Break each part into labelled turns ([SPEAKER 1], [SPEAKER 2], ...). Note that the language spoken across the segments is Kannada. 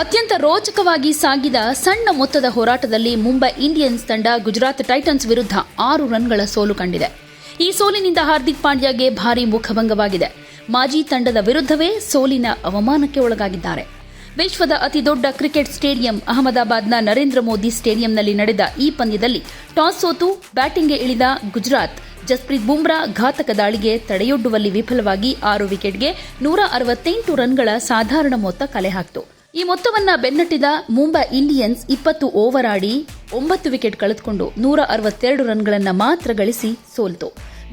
[SPEAKER 1] ಅತ್ಯಂತ ರೋಚಕವಾಗಿ ಸಾಗಿದ ಸಣ್ಣ ಮೊತ್ತದ ಹೋರಾಟದಲ್ಲಿ ಮುಂಬೈ ಇಂಡಿಯನ್ಸ್ ತಂಡ ಗುಜರಾತ್ ಟೈಟನ್ಸ್ ವಿರುದ್ಧ ಆರು ರನ್ಗಳ ಸೋಲು ಕಂಡಿದೆ. ಈ ಸೋಲಿನಿಂದ ಹಾರ್ದಿಕ್ ಪಾಂಡ್ಯಗೆ ಭಾರೀ ಮುಖಭಂಗವಾಗಿದೆ. ಮಾಜಿ ತಂಡದ ವಿರುದ್ಧವೇ ಸೋಲಿನ ಅವಮಾನಕ್ಕೆ ಒಳಗಾಗಿದ್ದಾರೆ. ವಿಶ್ವದ ಅತಿದೊಡ್ಡ ಕ್ರಿಕೆಟ್ ಸ್ಟೇಡಿಯಂ ಅಹಮದಾಬಾದ್ನ ನರೇಂದ್ರ ಮೋದಿ ಸ್ಟೇಡಿಯಂನಲ್ಲಿ ನಡೆದ ಈ ಪಂದ್ಯದಲ್ಲಿ ಟಾಸ್ ಸೋತು ಬ್ಯಾಟಿಂಗ್ಗೆ ಇಳಿದ ಗುಜರಾತ್. ಜಸ್ಪ್ರೀತ್ ಬುಮ್ರಾ ಘಾತಕ ದಾಳಿಗೆ ತಡೆಯೊಡ್ಡುವಲ್ಲಿ ವಿಫಲವಾಗಿ ಆರು ವಿಕೆಟ್ಗೆ ನೂರ ಅರವತ್ತೆಂಟು ರನ್ಗಳ ಸಾಧಾರಣ ಮೊತ್ತ ಕಲೆ ಹಾಕಿತು. ಈ ಮೊತ್ತವನ್ನ ಬೆನ್ನಟ್ಟಿದ ಮುಂಬೈ ಇಂಡಿಯನ್ಸ್ ಇಪ್ಪತ್ತು ಓವರ್ ಆಡಿ ಒಂಬತ್ತು ವಿಕೆಟ್ ಕಳೆದುಕೊಂಡು ನೂರ ಅರವತ್ತೆರಡು ರನ್ಗಳನ್ನು ಮಾತ್ರ ಗಳಿಸಿ ಸೋಲ್ತು.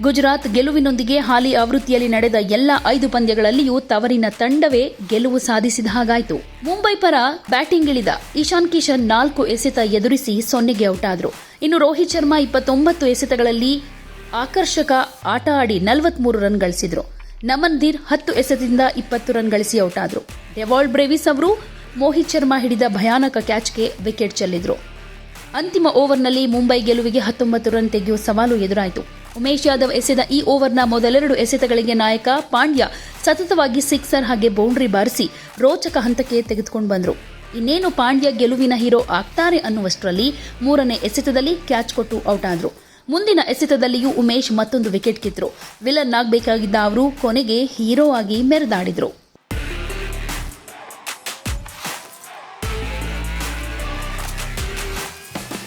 [SPEAKER 1] ಗುಜರಾತ್ ಗೆಲುವಿನೊಂದಿಗೆ ಹಾಲಿ ಆವೃತ್ತಿಯಲ್ಲಿ ನಡೆದ ಎಲ್ಲ ಐದು ಪಂದ್ಯಗಳಲ್ಲಿಯೂ ತವರಿನ ತಂಡವೇ ಗೆಲುವು ಸಾಧಿಸಿದ ಹಾಗಾಯಿತು. ಮುಂಬೈ ಪರ ಬ್ಯಾಟಿಂಗ್ ಇಳಿದ ಇಶಾನ್ ಕಿಶನ್ ನಾಲ್ಕು ಎಸೆತ ಎದುರಿಸಿ ಸೊನ್ನೆಗೆ ಔಟ್ ಆದರು ಇನ್ನು ರೋಹಿತ್ ಶರ್ಮಾ ಇಪ್ಪತ್ತೊಂಬತ್ತು ಎಸೆತಗಳಲ್ಲಿ ಆಕರ್ಷಕ ಆಟ ಆಡಿ ನಲವತ್ಮೂರು ರನ್ ಗಳಿಸಿದ್ರು. ನಮನ್ ಧೀರ್ ಹತ್ತು ಎಸೆತದಿಂದ ಇಪ್ಪತ್ತು ರನ್ ಗಳಿಸಿ ಔಟ್ ಆದರು ಡೆವಾಲ್ಡ್ ಬ್ರೇವಿಸ್ ಅವರು ಮೋಹಿತ್ ಶರ್ಮಾ ಹಿಡಿದ ಭಯಾನಕ ಕ್ಯಾಚ್ಗೆ ವಿಕೆಟ್ ಚೆಲ್ಲಿದ್ರು. ಅಂತಿಮ ಓವರ್ನಲ್ಲಿ ಮುಂಬೈ ಗೆಲುವಿಗೆ ಹತ್ತೊಂಬತ್ತು ರನ್ ತೆಗೆಯುವ ಸವಾಲು ಎದುರಾಯಿತು. ಉಮೇಶ್ ಯಾದವ್ ಎಸೆದ ಈ ಓವರ್ನ ಮೊದಲೆರಡು ಎಸೆತಗಳಿಗೆ ನಾಯಕ ಪಾಂಡ್ಯ ಸತತವಾಗಿ ಸಿಕ್ಸರ್ ಹಾಗೆ ಬೌಂಡ್ರಿ ಬಾರಿಸಿ ರೋಚಕ ಹಂತಕ್ಕೆ ತೆಗೆದುಕೊಂಡು ಬಂದರು. ಇನ್ನೇನು ಪಾಂಡ್ಯ ಗೆಲುವಿನ ಹೀರೋ ಆಗ್ತಾರೆ ಅನ್ನುವಷ್ಟರಲ್ಲಿ ಮೂರನೇ ಎಸೆತದಲ್ಲಿ ಕ್ಯಾಚ್ ಕೊಟ್ಟು ಔಟ್ ಆದರು ಮುಂದಿನ ಎಸೆತದಲ್ಲಿಯೂ ಉಮೇಶ್ ಮತ್ತೊಂದು ವಿಕೆಟ್ ಕಿತ್ತರು. ವಿಲನ್ ಆಗಬೇಕಾಗಿದ್ದ ಅವರು ಕೊನೆಗೆ ಹೀರೋ ಆಗಿ ಮೆರೆದಾಡಿದ್ರು.